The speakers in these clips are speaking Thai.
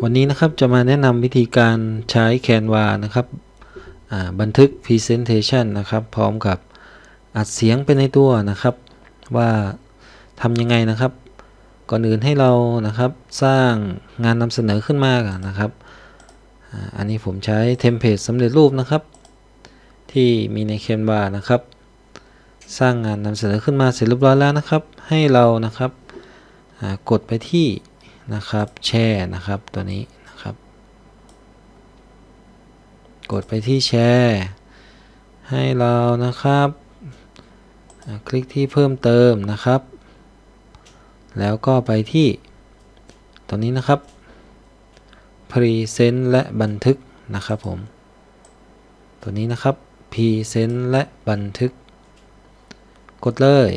วันนี้นะครับจะมาแนะนำวิธีการใช้ Canva นะครับบันทึก Presentation นะครับ พร้อมกับอัดเสียงไปในตัวนะครับ ว่าทำยังไงนะครับ ก่อนอื่นให้เรานะครับสร้างงานนำเสนอขึ้นมากนะครับอ,อันนี้ผมใช้เทมเพลตสำเร็จรูปนะครับ ที่มีใน Canva นะครับ สร้างงานนำเสนอขึ้นมาเสร็จเรียบร้อยแล้วนะครับ ให้เรานะครับกดไปที่ นะครับ แชร์นะครับตัวนี้นะครับ กดไปที่แชร์ให้เรานะครับ คลิกที่เพิ่มเติมนะครับ แล้วก็ไปที่ตัวนี้นะครับ Present และบันทึกนะครับผม ตัวนี้นะครับ Present และบันทึก กดเลย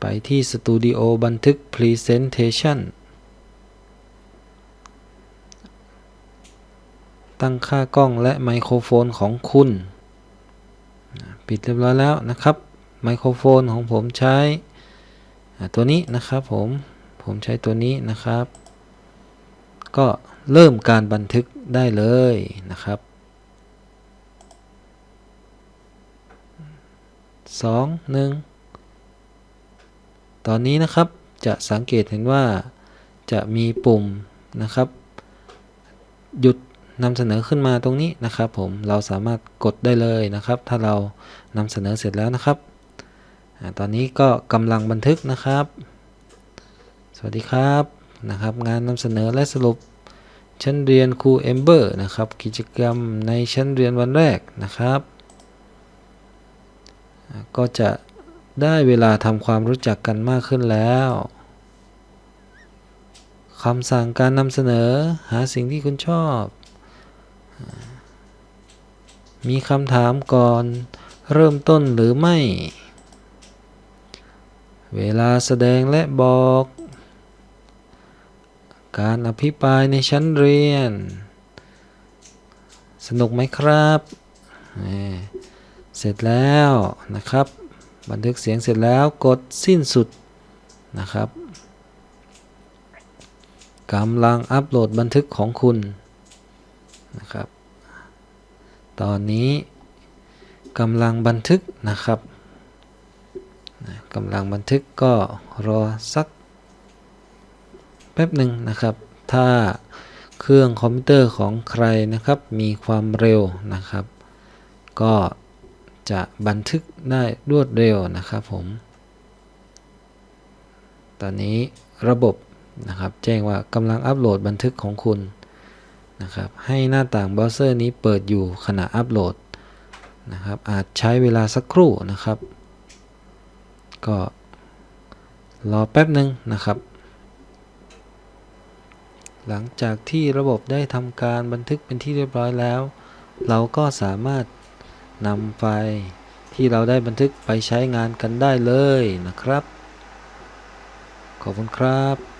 ไปที่สตูดิโอบันทึก Presentation ตั้งค่ากล้องและไมโครโฟนของคุณ ปิดเรียบร้อยแล้วนะครับ ไมโครโฟนของผมใช้ตัวนี้นะครับผม ผมใช้ตัวนี้นะครับ ก็เริ่มการบันทึกได้เลยนะครับสองหนึ่ง ตอนนี้นะครับจะสังเกตเห็นว่าจะมีปุ่มนะครับ หยุดนำเสนอขึ้นมาตรงนี้นะครับ ผมเราสามารถกดได้เลยนะครับ ถ้าเรานำเสนอเสร็จแล้วนะครับตอนนี้ก็กำลังบันทึกนะครับ สวัสดีครับนะครับ งานนำเสนอและสรุปชั้นเรียนครูเอมเบอร์นะครับ กิจกรรมในชั้นเรียนวันแรกนะครับ ก็จะ ได้เวลาทำความรู้จักกันมากขึ้นแล้วคำสั่งการนำเสนอหาสิ่งที่คุณชอบ มีคำถามก่อนเริ่มต้นหรือไม่ เวลาแสดงและบอก การอภิปรายในชั้นเรียน สนุกไหมครับ เสร็จแล้วนะครับ บันทึกเสียงเสร็จแล้วกดสิ้นสุดนะครับกำลังอัปโหลดบันทึกของคุณนะครับ ตอนนี้กำลังบันทึกนะครับนะกำลังบันทึกก็รอสักแป๊บหนึ่งนะครับ ถ้าเครื่องคอมพิวเตอร์ของใครนะครับ มีความเร็วนะครับ ก็ จะบันทึกได้รวดเร็วนะครับผม ตอนนี้ระบบนะครับแจ้งว่ากำลังอัปโหลดบันทึกของคุณนะครับให้หน้าต่างเบราว์เซอร์นี้เปิดอยู่ขณะอัปโหลดนะครับอาจใช้เวลาสักครู่นะครับ ก็รอแป๊บหนึ่งนะครับ หลังจากที่ระบบได้ทำการบันทึกเป็นที่เรียบร้อยแล้ว เราก็สามารถ นำไฟล์ที่เราได้บันทึกไปใช้งานกันได้เลยนะครับ ขอบคุณครับ